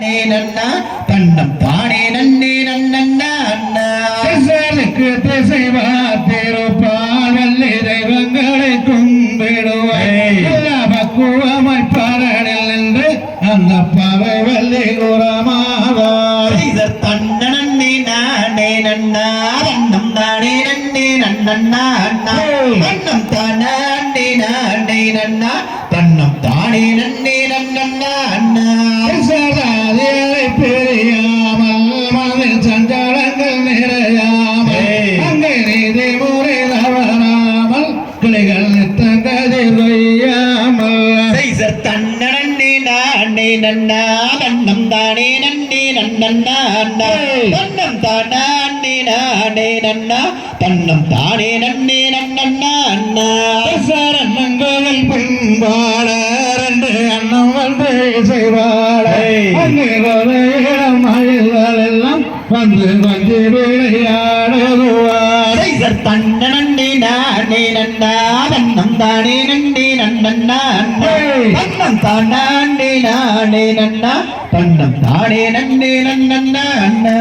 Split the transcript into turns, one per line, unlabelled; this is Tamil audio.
நன்னே நன்னா தன்னம் தானே நன்னே நன்னன்னா அண்ணா.
திசைக்கு திசை பார்த்திருப்பால் வள்ளி தெய்வங்களை கும்பிடுவாய். பக்குவமாய் பாரடில் நின்று அந்த வள்ளி குரமாவார்
தன்ன நன்னே நானே நன்னா தன்னம் தானே நன்னே நன்னன்னா அண்ணா. தன்னம் தானே நானே நன்னா தன்னம் தானே நன்னே
சதாதியை பிரியாமல் மனதில் சஞ்சலங்கள் நிறையாமல் அங்கே நீதி முறை தவறாமல் கிளைகள் நித்தங்கதில் கொய்யாமல்
செய்தர் தன்ன நன்னே நானே நன்னா தன்னம் தானே நன்னே அண்ணா தன்னம் தானே நானே நன்னா தன்னம் தானே நன்னே நன்னன்னா அண்ணா
வந்து கொஞ்சி விளையாடுவார்.
தன்ன நன்னே நானே நன்னா தன்னம் தானே நன்னன்னா அண்ணா தன்னம் தானே நானே நன்னா தன்னம் தானே அண்ணா